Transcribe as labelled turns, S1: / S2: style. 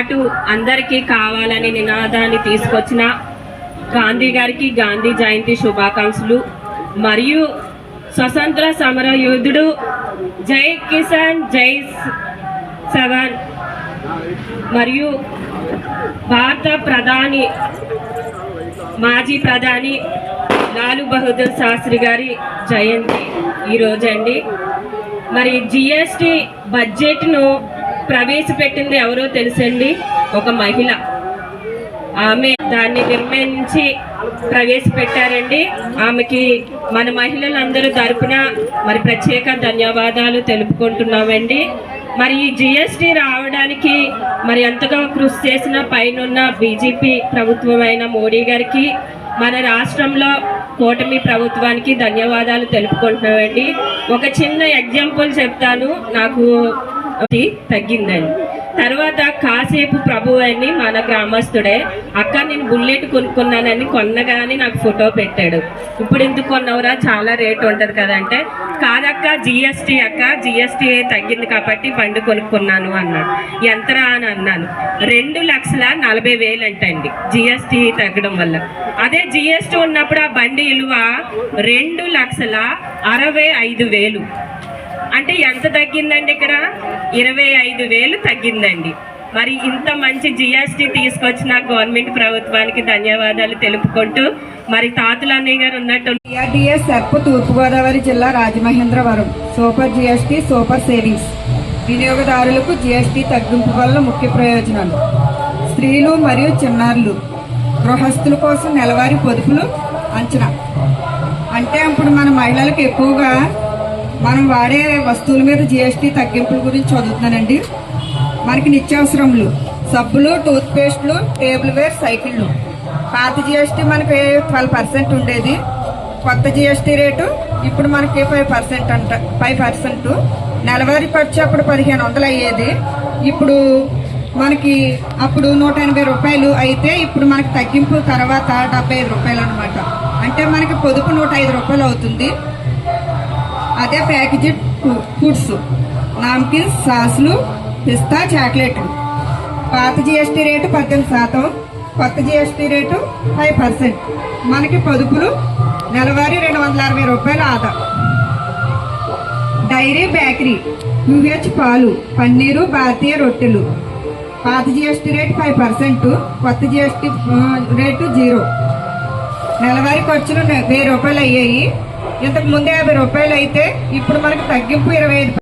S1: అటు అందరికీ కావాలని నినాదాన్ని తీసుకొచ్చిన గాంధీ గారికి గాంధీ జయంతి శుభాకాంక్షలు. మరియు స్వతంత్ర సమర యోధుడు జై కిసాన్ జై సవన్. మరియు భారత ప్రధాని మాజీ ప్రధాని లాలు బహదూర్ శాస్త్రి గారి జయంతి ఈరోజండి. మరి జిఎస్టి బడ్జెట్ను ప్రవేశపెట్టింది ఎవరో తెలుసండి? ఒక మహిళ. ఆమె దాన్ని నిర్మించి ప్రవేశపెట్టారండి. ఆమెకి మన మహిళలందరూ తరపున మరి ప్రత్యేక ధన్యవాదాలు తెలుపుకుంటున్నామండి. మరి ఈ జిఎస్టి రావడానికి మరి ఎంతగా కృషి చేసిన పైనున్న బీజేపీ ప్రభుత్వమైన మోడీ గారికి మన రాష్ట్రంలో కూటమి ప్రభుత్వానికి ధన్యవాదాలు తెలుపుకుంటున్నామండి. ఒక చిన్న ఎగ్జాంపుల్ చెప్తాను. నాకు తగ్గిందండి. తర్వాత కాసేపు ప్రభు అని మన గ్రామస్తుడే అక్క నేను బుల్లెట్ కొనుక్కున్నానని కొన్నగానే నాకు ఫోటో పెట్టాడు. ఇప్పుడు ఎందుకు కొన్నవరా? చాలా రేట్ ఉంటుంది కదంటే కాదక్క జిఎస్టీ అక్క జిఎస్టీ తగ్గింది కాబట్టి బండి కొనుక్కున్నాను అన్నాడు. ఎంతరా? అని అన్నాను. రెండు లక్షల నలభై వేలు అంటండి జిఎస్టీ తగ్గడం వల్ల. అదే జిఎస్టీ ఉన్నప్పుడు ఆ బండి విలువ రెండు లక్షల అరవై ఐదు వేలు. అంటే ఎంత తగ్గిందండి ఇక్కడ? ఇరవై ఐదు వేలు తగ్గిందండి. మరి ఇంత మంచి జిఎస్టీ తీసుకొచ్చిన గవర్నమెంట్ ప్రభుత్వానికి ధన్యవాదాలు తెలుపుకుంటూ మరి తాతుల అన్నయ్య గారు ఉన్నట్టు
S2: టీఆర్డీఎస్ సెర్ప్ తూర్పుగోదావరి జిల్లా Rajamahendravaram. Super GST super savings. వినియోగదారులకు జిఎస్టీ తగ్గింపు వల్ల ముఖ్య ప్రయోజనాలు. స్త్రీలు మరియు చిన్నారులు. గృహస్థుల కోసం నెలవారీ పొదుపులు అంచనా. అంటే ఇప్పుడు మన మహిళలకు ఎక్కువగా మనం వాడే వస్తువుల మీద జిఎస్టీ తగ్గింపుల గురించి చదువుతున్నానండి. మనకి నిత్యావసరములు సబ్బులు టూత్పేస్ట్లు టేబుల్ వేర్ సైకిళ్ళు. పాత జిఎస్టీ మనకి ట్వెల్వ్ పర్సెంట్ ఉండేది. కొత్త జిఎస్టీ రేటు ఇప్పుడు మనకి ఫైవ్ పర్సెంట్ అంట ఫైవ్ పర్సెంట్. నెలవారీ ఖర్చు అప్పుడు పదిహేను వందలు అయ్యేది. ఇప్పుడు మనకి అప్పుడు నూట ఎనభై రూపాయలు అయితే ఇప్పుడు మనకి తగ్గింపు తర్వాత డెబ్బై ఐదు రూపాయలు అనమాట అంటే మనకి పొదుపు నూట ఐదు రూపాయలు అవుతుంది. అదే ప్యాకేజీ ఫుడ్స్ నామ్కిన్స్ సాసులు పిస్తా చాక్లెట్లు పాత జిఎస్టీ రేటు పద్దెనిమిది శాతం. కొత్త జిఎస్టీ రేటు ఫైవ్ పర్సెంట్. మనకి పొదుపులు నెలవారీ రెండు వందల అరవై రూపాయలు ఆదా. డైరీ బేకరీ యూహెచ్ పాలు పన్నీరు భారతీయ రొట్టెలు. పాత జిఎస్టీ రేటు ఫైవ్ పర్సెంట్ కొత్త జిఎస్టీ రేటు జీరో. నెలవారీ ఖర్చులు వెయ్యి రూపాయలు అయ్యాయి. ఇంతకు ముందు యాభై రూపాయలు అయితే ఇప్పుడు మనకు తగ్గింపు ఇరవై ఐదు